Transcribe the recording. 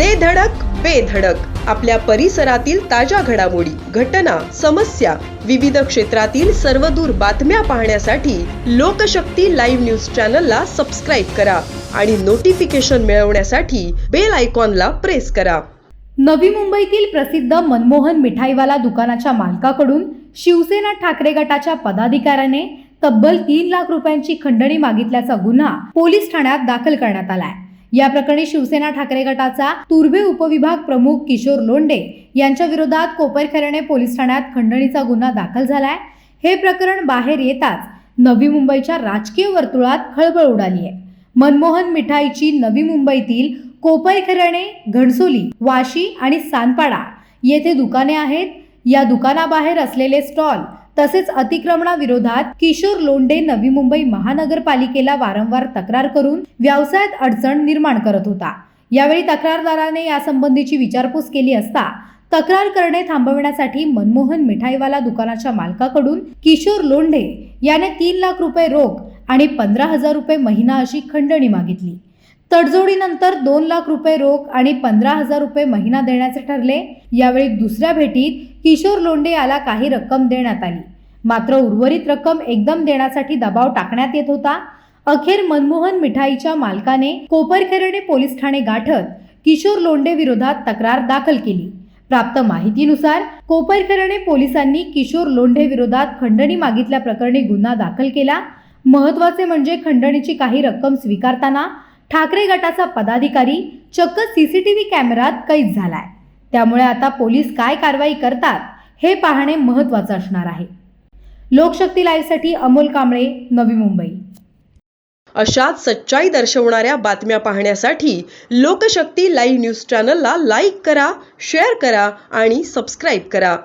दे धडक बेधडक आपल्या परिसरातील ताज्या घडामोडी घटना समस्या विविध क्षेत्रातील सर्वदूर बातम्या पाहण्यासाठी लोकशक्ती लाईव्ह न्यूज चॅनलला सबस्क्राईब करा आणि नोटिफिकेशन मिळवण्यासाठी बेल आयकॉनला प्रेस करा. नवी मुंबईतील प्रसिद्ध मनमोहन मिठाईवाला दुकानाच्या मालकाकडून शिवसेना ठाकरे गटाच्या पदाधिकाऱ्याने तब्बल तीन लाख रुपयांची खंडणी मागितल्याचा गुन्हा पोलीस ठाण्यात दाखल करण्यात आलाय. या प्रकरणी शिवसेना ठाकरे गटाचा तुर्भे उपविभाग प्रमुख किशोर लोंडे यांच्या विरोधात कोपरखेरणे पोलीस ठाण्यात खंडणीचा गुन्हा दाखल झालाय. हे प्रकरण बाहेर येताच नवी मुंबईच्या राजकीय वर्तुळात खळबळ उडाली आहे. मनमोहन मिठाईची नवी मुंबईतील कोपरखैरणे घणसोली वाशी आणि सानपाडा येथे दुकाने आहेत. या दुकानाबाहेर असलेले स्टॉल तसेच अतिक्रमणाविरोधात किशोर लोंडे नवी मुंबई महानगरपालिकेला वारंवार तक्रार करून व्यवसायात अडचण निर्माण करत होता. यावेळी तक्रारदाराने यासंबंधीची विचारपूस केली असता तक्रार करणे थांबविण्यासाठी मनमोहन मिठाईवाला दुकानाच्या मालकाकडून किशोर लोंढे याने तीन लाख रुपये रोख आणि पंधरा हजार रुपये महिना अशी खंडणी मागितली. तडजोडीनंतर दोन लाख रुपये रोख आणि पंधरा हजार रुपये महिना देण्याचे ठरले. यावेळी दुसऱ्या भेटीत किशोर लोंढे याला काही रक्कम देण्यात आली. मात्र उर्वरित रक्कम एकदम देण्यासाठी दबाव टाकण्यात येत होता. अखेर मनमोहन मिठाईच्या मालकाने कोपरखैरणे पोलीस ठाणे गाठत किशोर लोंढे विरोधात तक्रार दाखल केली. प्राप्त माहितीनुसार कोपरखेरणे पोलिसांनी किशोर लोंढे विरोधात खंडणी मागितल्या प्रकरणी गुन्हा दाखल केला. महत्त्वाचे म्हणजे खंडणीची काही रक्कम स्वीकारताना ठाकरे गटाचा पदाधिकारी चक्क सीसीटीव्ही कॅमेरात कैद झालाय. त्यामुळे आता पोलीस काय कारवाई करतात हे पाहणे महत्वाचं असणार आहे. लोकशक्ती लाईव्हसाठी अमोल कांबळे नवी मुंबई. अशाच सच्चाई दर्शवणाऱ्या बातम्या पाहण्यासाठी लोकशक्ती लाईव्ह न्यूज चॅनलला लाईक करा शेअर करा आणि सबस्क्राईब करा.